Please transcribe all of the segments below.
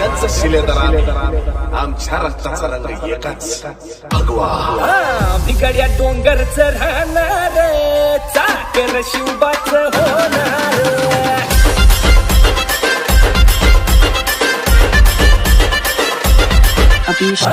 राजांचं शिलेदार आमच्या रक्ताचा रंग एकच. भगवा बिगड्या डोंगरच राहणार चाकर शिवबाच होणार. बिगड्या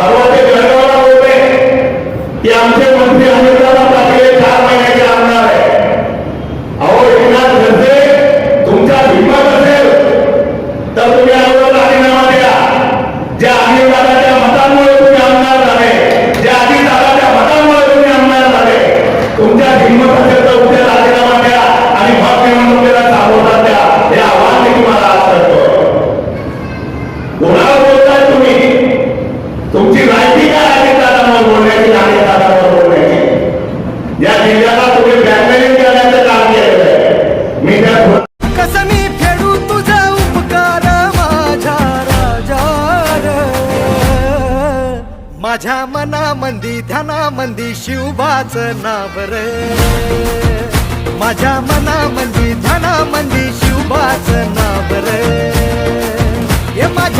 परवा ते जळगावला होते. की आमचे मंत्री अनिलदादा पाटील चार महिन्याचे आमदार आहे अहो एकनाथ खडसे तुमच्या हिंमत असेल तर तुम्ही अगोदर राजीनामा द्या. ज्या अनिलदादाच्या मतांमुळे तुम्ही आमदार झाले ज्या अजितदादाच्या मतांमुळे तुम्ही आमदार झाले तुमच्या हिंमत असेल तुमची लायकी काय आहे दादावर बोलण्याची आणि दादावर बोलण्याची या जिल्ह्याला तुम्ही ब्लॅकमेलिंग करण्याचं काम केलेलं आहे मी त्या कसं मी फेडू तुझा उपकार माझ्या राजा माझ्या मनामंदी ध्यानामंदी शिवबाच नाव रे. माझ्या मनामंदी ध्यानामंदी शिवबाच नाव रे. हे माझ्या